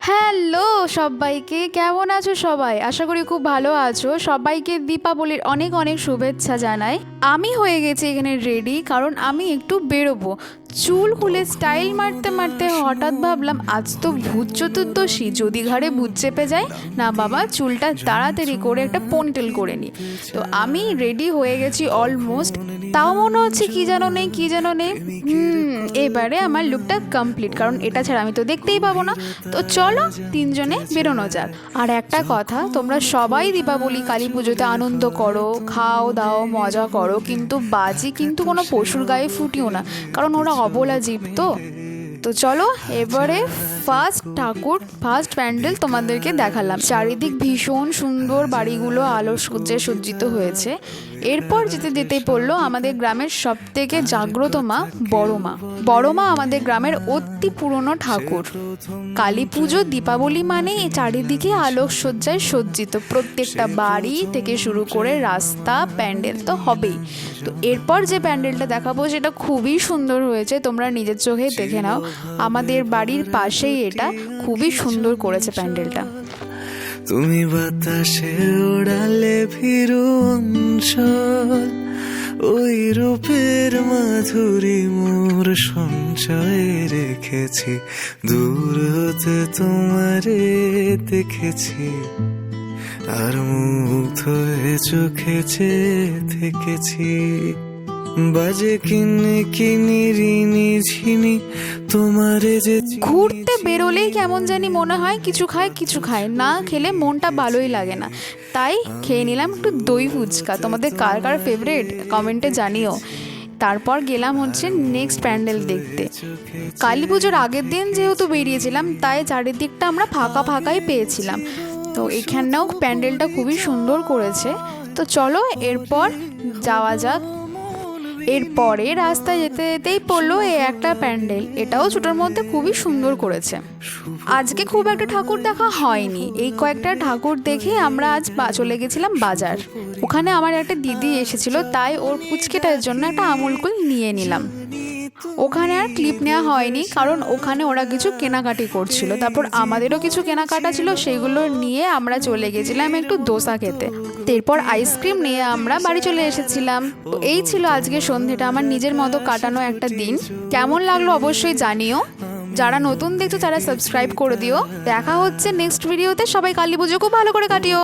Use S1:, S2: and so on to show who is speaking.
S1: Hello সবাইকে, কেমন আছো সবাই? আশা করি খুব ভালো আছো। সবাইকে দীপাবলির অনেক অনেক শুভেচ্ছা জানাই। আমি হয়ে গেছি এখানে রেডি কারণ আমি একটু বেরোবো। চুল খুলে স্টাইল মারতে মারতে হঠাৎ ভাবলাম, আজ তো ভূত চতুর্দশী, যদি ঘাড়ে ভূত চেপে যায়, না বাবা, চুলটা তাড়াতাড়ি করে একটা পনিটেল করে নিই তো আমি রেডি হয়ে গেছি অলমোস্ট তাও মনে হচ্ছে কী যেন নেই, কী যেন নেই। এবারে আমার লুকটা কমপ্লিট কারণ এটা ছাড়া আমি তো দেখতেই পাবো না। তো চলো, তিনজনে বেরোনো যাক। আর একটা কথা, তোমরা সবাই দীপাবলি, কালী পুজোতে আনন্দ করো, খাও দাও, মজা করো, কিন্তু বাজি কিন্তু কোনো পশুর গায়ে ফুটিও না। কারণ ওরা অবলা জীব তো তো চলো, এবারে ফার্স্ট ঠাকুর ফার্স্ট প্যান্ডেল তোমাদেরকে দেখালাম। চারিদিক ভীষণ সুন্দর বাড়িগুলো আলো সজ্জায় সজ্জিত হয়েছে। এরপর যেতে যেতেই পড়ল আমাদের গ্রামের সব থেকে জাগ্রত মা বড় মা বড় মা আমাদের গ্রামের অতি পুরনো ঠাকুর। কালী পুজো, দীপাবলি মানে চারিদিকে আলোক সজ্জায় সজ্জিত। প্রত্যেকটা বাড়ি থেকে শুরু করে রাস্তা, প্যান্ডেল তো হবেই। তো এরপর যে প্যান্ডেলটা দেখাবো সেটা খুবই সুন্দর হয়েছে, তোমরা নিজের চোখে দেখে নাও। আমাদের বাড়ির পাশেই এটা, খুবই সুন্দর করেছে প্যান্ডেলটা।
S2: তুমি বাতাসে ওড়ালে ফিরু ওই রূপের মাধুরী মোর সঞ্চয়ে রেখেছি। দূর হতে তোমারে দেখেছি, আর মুগ্ধ হয়ে চোখে চেয়ে থেকেছি। বাজে কিনে কিনি রিনি ঝিনি তোমারে যে
S1: ঘুরতে বেরোলেই কেমন জানি মনে হয় কিছু খায় কিছু খায়। না খেলে মনটা ভালোই লাগে না। তাই খেয়ে নিলাম একটু দই ফুচকা। তোমাদের কার কার ফেভারিট কমেন্টে জানিও। তারপর গেলাম হচ্ছে নেক্সট প্যান্ডেল দেখতে। কালী পুজোর আগের দিন যেহেতু বেরিয়েছিলাম তাই চারিদিকটা আমরা ফাঁকা ফাঁকাই পেয়েছিলাম। তো এখানেও প্যান্ডেলটা খুবই সুন্দর করেছে। তো চলো এরপর যাওয়া যাক। এরপরে রাস্তায় যেতে যেতেই পড়ল এ একটা প্যান্ডেল। এটাও ছোটোর মধ্যে খুবই সুন্দর করেছে। আজকে খুব একটা ঠাকুর দেখা হয়নি। এই কয়েকটা ঠাকুর দেখে আমরা আজ চলে গেছিলাম বাজার। ওখানে আমার একটা দিদি এসেছিল, তাই ওর পুচকেটার জন্য একটা আমুলকুল নিয়ে নিলাম। ওখানে আর ক্লিপ নেওয়া হয়নি, কারণ ওখানে ওরা কিছু কেনাকাটি করছিল। তারপর আমাদেরও কিছু কেনাকাটা ছিল, সেগুলো নিয়ে আমরা চলে গেছিলাম একটু দোসা খেতে। এরপর আইসক্রিম নিয়ে আমরা বাড়ি চলে এসেছিলাম। তো এই ছিল আজকে সন্ধেটা আমার নিজের মতো কাটানো একটা দিন। কেমন লাগল অবশ্যই জানিও। যারা নতুন দেখছ, তারা সাবস্ক্রাইব করে দিও। দেখা হচ্ছে নেক্সট ভিডিওতে সবাই কালী পুজো খুব ভালো করে কাটিও।